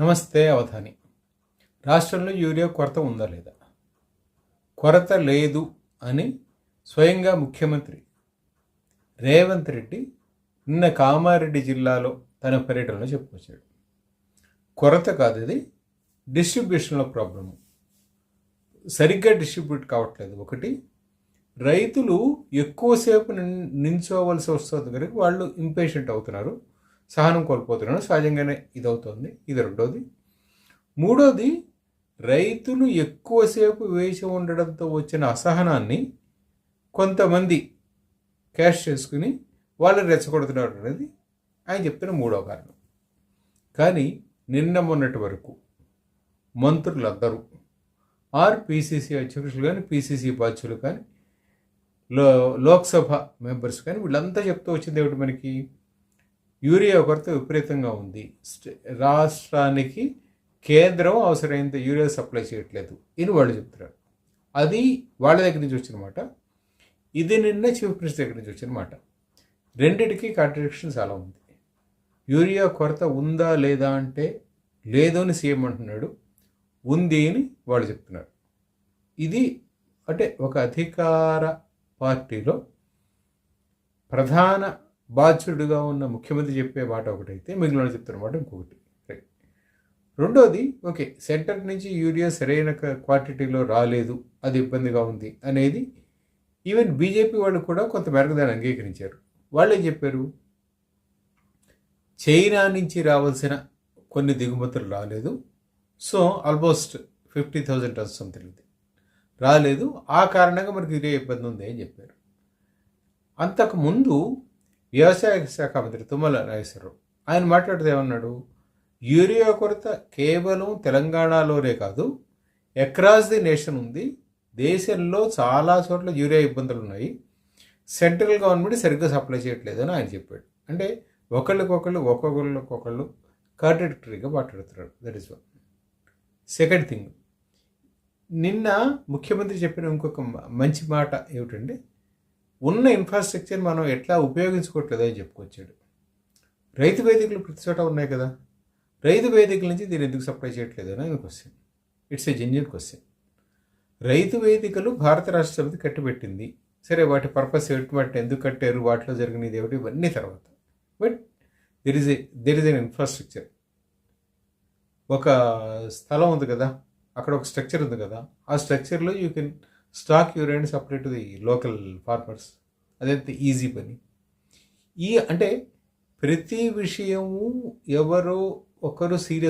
నమస్తే అవధాని. రాష్ట్రంలో యూరియా కొరత ఉందా లేదా? కొరత లేదు అని స్వయంగా ముఖ్యమంత్రి రేవంత్ రెడ్డి నిన్న కామారెడ్డి జిల్లాలో తన పర్యటనలో చెప్పుకొచ్చాడు. కొరత కాదు ఇది డిస్ట్రిబ్యూషన్లో ప్రాబ్లము. సరిగ్గా డిస్ట్రిబ్యూట్ కావట్లేదు. ఒకటి రైతులు ఎక్కువసేపు నిన్- నించోవలసి వస్తుంది కనుక వాళ్ళు ఇంపేషెంట్ అవుతున్నారు. సహనం కోల్పోతున్నాడు సహజంగానే ఇది అవుతుంది ఇది రెండోది. మూడోది రైతులు ఎక్కువసేపు వేచి ఉండడంతో వచ్చిన అసహనాన్ని కొంతమంది క్యాష్ చేసుకుని వాళ్ళు రెచ్చగొడుతున్నారు అనేది ఆయన చెప్తున్న మూడో కారణం. కానీ నిన్న మొన్నటి వరకు మంత్రులందరూ ఆర్ పీసీసీ అధ్యక్షులు కానీ పీసీసీ బాధ్యులు కానీ లో లోక్సభ మెంబర్స్ కానీ వీళ్ళంతా చెప్తూ వచ్చింది ఏమిటి మనకి? యూరియా కొరత విపరీతంగా ఉంది. స్టే- రాష్ట్రానికి కేంద్రం అవసరమైనంత యూరియా సప్లై చేయట్లేదు అని వాళ్ళు చెప్తున్నారు. అది వాళ్ళ దగ్గర నుంచి వచ్చిన మాట. ఇది నిన్న చీఫ్ మినిస్టర్ దగ్గర నుంచి వచ్చిన మాట. రెండిటికి కాంట్రడిక్షన్ చాలా ఉంది. యూరియా కొరత ఉందా లేదా అంటే లేదు అని సీఎం అంటున్నాడు. ఉంది అని వాళ్ళు చెప్తున్నారు. ఇది అంటే ఒక అధికార పార్టీలో ప్రధాన బాధ్యుడుగా ఉన్న ముఖ్యమంత్రి చెప్పే మాట ఒకటైతే మిగిలిన చెప్తున్న మాట ఇంకొకటి. రైట్ రెండోది ఓకే సెంటర్ నుంచి యూరియా సరైన క్వాంటిటీలో రాలేదు అది ఇబ్బందిగా ఉంది అనేది ఈవెన్ బీజేపీ వాళ్ళు కూడా కొంత మేరకు దాన్ని అంగీకరించారు. వాళ్ళు ఏం చెప్పారు? చైనా నుంచి రావాల్సిన కొన్ని దిగుమతులు రాలేదు. So almost fifty thousand tons something రాలేదు. ఆ కారణంగా మనకి ఇదే ఇబ్బంది ఉంది అని చెప్పారు. అంతకుముందు వ్యవసాయ శాఖ మంత్రి తుమ్మల నాగేశ్వరరావు. ఆయన మాట్లాడితే ఏమన్నాడు? యూరియా కొరత కేవలం తెలంగాణలోనే కాదు అక్రాస్ ది నేషన్ ఉంది. దేశంలో చాలా చోట్ల యూరియా ఇబ్బందులు ఉన్నాయి. సెంట్రల్ గవర్నమెంట్ సరిగ్గా సప్లై చేయట్లేదు అని ఆయన చెప్పాడు. అంటే ఒకళ్ళకొకళ్ళు ఒక్కొక్కళ్ళకొకళ్ళు కాంట్రడిక్టరీగా మాట్లాడుతున్నారు. That is one second thing నిన్న ముఖ్యమంత్రి చెప్పిన ఇంకొక మంచి మాట ఏమిటంటే ఉన్న ఇన్ఫ్రాస్ట్రక్చర్ మనం ఎట్లా ఉపయోగించుకోవట్లేదో అని చెప్పుకొచ్చాడు. రైతు వేదికలు ప్రతి చోట ఉన్నాయి కదా. రైతు వేదికల నుంచి దీన్ని ఎందుకు సప్లై చేయట్లేదు అని question it's a genuine question రైతు వేదికలు భారత రాష్ట్ర సమితి కట్టిపెట్టింది. సరే వాటి పర్పస్ ఏమిటి వాటిని ఎందుకు కట్టారు? వాటిలో జరిగినది ఏమిటి? ఇవన్నీ తర్వాత. But there is a there is an infrastructure ఒక స్థలం ఉంది కదా. అక్కడ ఒక స్ట్రక్చర్ ఉంది కదా. ఆ స్ట్రక్చర్లో you can stock your and separate to the local farmers అదంత ఈజీ పని. ఈ అంటే ప్రతి విషయము ఎవరో ఒకరు సీరియస్